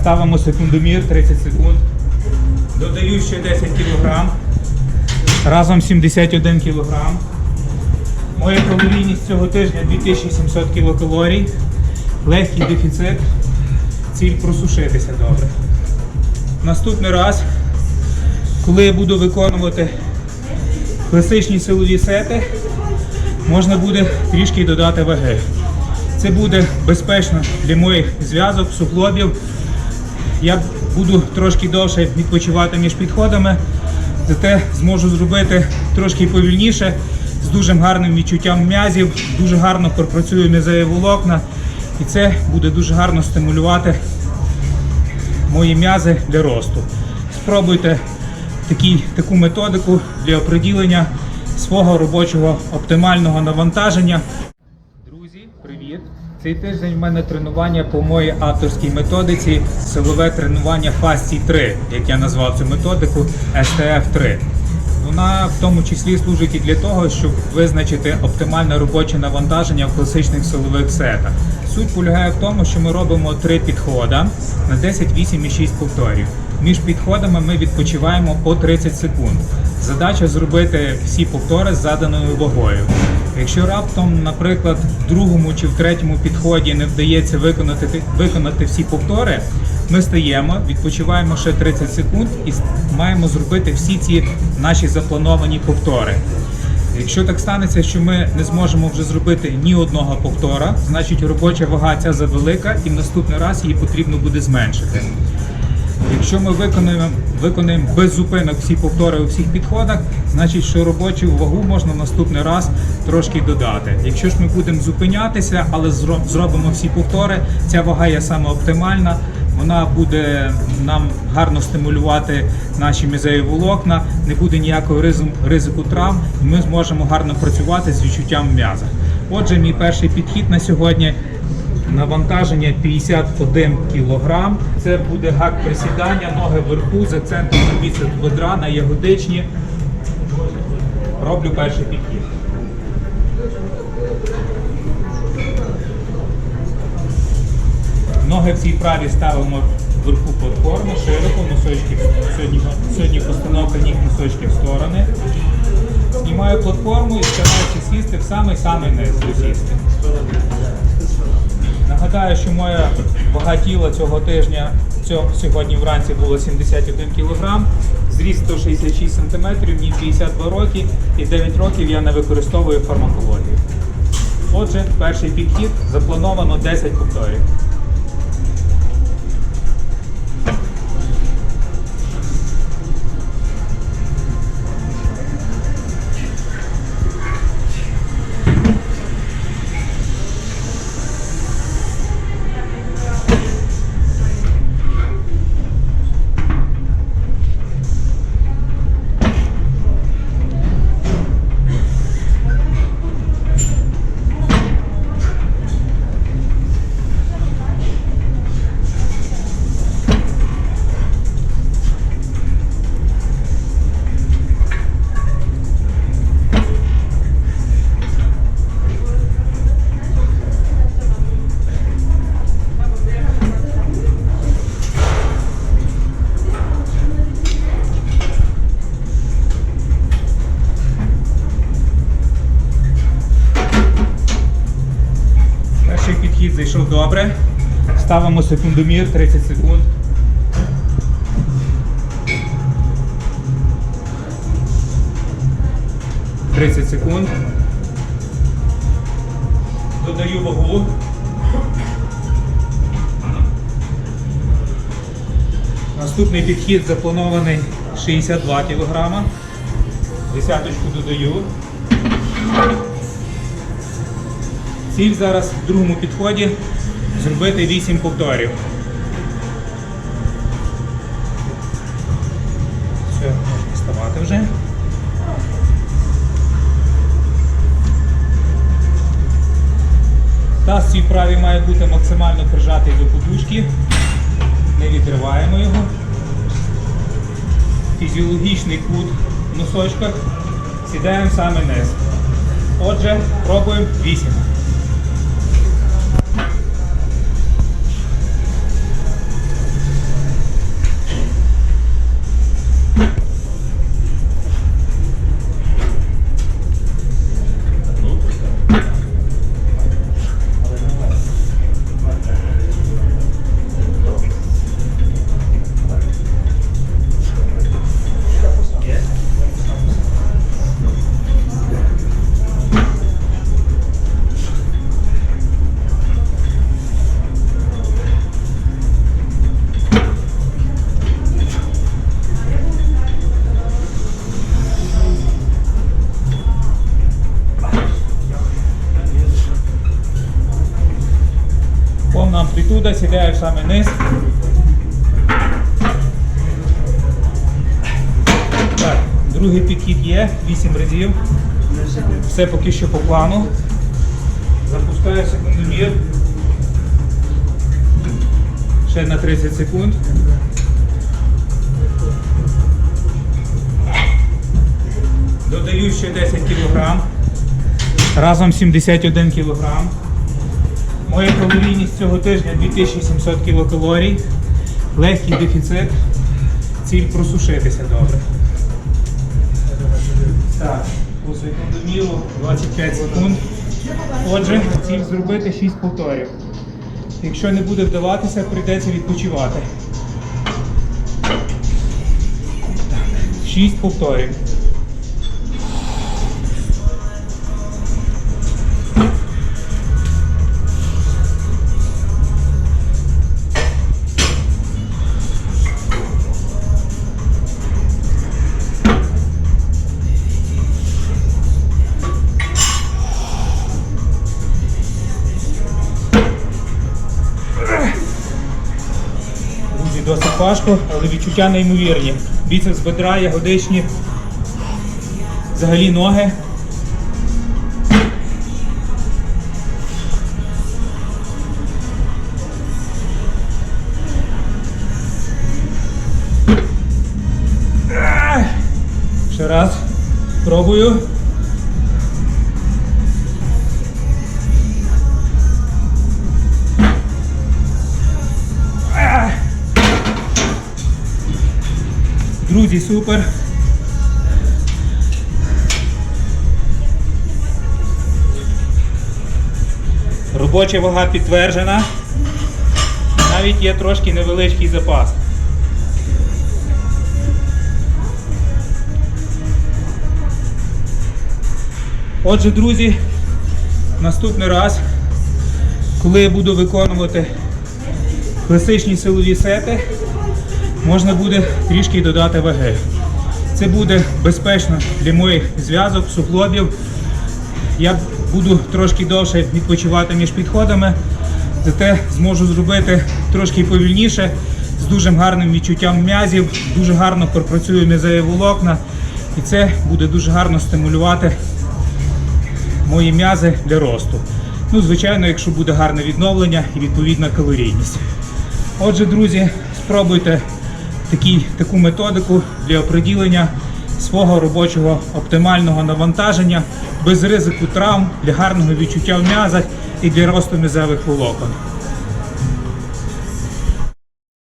Ставимо секундомір 30 секунд. Додаю ще 10 кг. Разом 71 кг. Моя калорійність цього тижня 2700 кілокалорій. Легкий дефіцит. Ціль просушитися добре. Наступний раз, коли я буду виконувати класичні силові сети, можна буде трішки додати ваги. Це буде безпечно для моїх зв'язок, суглобів. Я буду трошки довше відпочивати між підходами, зате зможу зробити трошки повільніше, з дуже гарним відчуттям м'язів, дуже гарно пропрацюю м'язеві волокна, і це буде дуже гарно стимулювати мої м'язи для росту. Спробуйте такий, таку методику для оприділення свого робочого оптимального навантаження. Цей тиждень в мене тренування по моїй авторській методиці силове тренування фасцій 3, як я назвав цю методику STF 3. Вона в тому числі служить і для того, щоб визначити оптимальне робоче навантаження в класичних силових сетах. Суть полягає в тому, що ми робимо три підходи на 10, 8 і 6 повторів. Між підходами ми відпочиваємо по 30 секунд. Задача зробити всі повтори з заданою вагою. Якщо раптом, наприклад, в другому чи в третьому підході не вдається виконати, виконати всі повтори, ми стаємо, відпочиваємо ще 30 секунд і маємо зробити всі ці наші заплановані повтори. Якщо так станеться, що ми не зможемо вже зробити ні одного повтора, значить робоча вага ця завелика і в наступний раз її потрібно буде зменшити. Якщо ми виконуємо, виконуємо без зупинок всі повтори у всіх підходах, значить, що робочу вагу можна наступний раз трошки додати. Якщо ж ми будемо зупинятися, але зробимо всі повтори, ця вага є саме оптимальна. Вона буде нам гарно стимулювати наші мізеї волокна, не буде ніякого ризику травм, і ми зможемо гарно працювати з відчуттям м'яза. Отже, мій перший підхід на сьогодні Навантаження 51 кг. Це буде гак присідання, ноги вверху з акцентом на біцепс бедра, на ягодичні. Роблю перший підхід. Ноги в цій праві ставимо вверху платформи, широко, носочки. Сьогодні, сьогодні постановка ніг носочки в сторони. Знімаю платформу і стараюся сісти в самий-самий низ. Сісти. Нагадаю, що моя вага тіла цього тижня цього, сьогодні вранці було 71 кг, зріст 166 см, мені 52 роки і 9 років я не використовую фармакологію. Отже, перший підхід заплановано 10 повторів. Добре. Ставимо секундомір 30 секунд. Тридцять секунд. Додаю вагу. Наступний підхід запланований 62 кг. Десяточку додаю. Ціль зараз в другому підході зробити 8 повторів. Все, можна вставати вже. Таз цій праві має бути максимально прижатий до подушки. Не відриваємо його. Фізіологічний кут в носочках. Сідаємо саме низ. Отже, пробуємо 8. В самий низ. Так, другий підхід є, 8 разів. Все поки що по плану. Запускаю секундомір. Ще на 30 секунд. Додаю ще 10 кг. Разом 71 кг. Моя калорійність цього тижня 2700 кілокалорій. Легкий дефіцит. Ціль просушитися добре. Так, по 25 секунд. Отже, ціль зробити 6 повторів. Якщо не буде вдаватися, прийдеться відпочивати. 6 повторів. Важко, але відчуття неймовірні. Біцепс бедра, ягодичні, взагалі ноги. Ще раз. Пробую. Друзі, супер. Робоча вага підтверджена. Навіть є трошки невеличкий запас. Отже, друзі, наступний раз, коли я буду виконувати класичні силові сети, можна буде трішки додати ваги. Це буде безпечно для моїх зв'язок, суглобів. Я буду трошки довше відпочивати між підходами, зате зможу зробити трошки повільніше, з дуже гарним відчуттям м'язів, дуже гарно пропрацюю м'язеві волокна, і це буде дуже гарно стимулювати мої м'язи для росту. Ну, звичайно, якщо буде гарне відновлення і відповідна калорійність. Отже, друзі, спробуйте такі, таку методику для оприділення свого робочого оптимального навантаження без ризику травм для гарного відчуття в м'язах і для росту м'язевих волокон.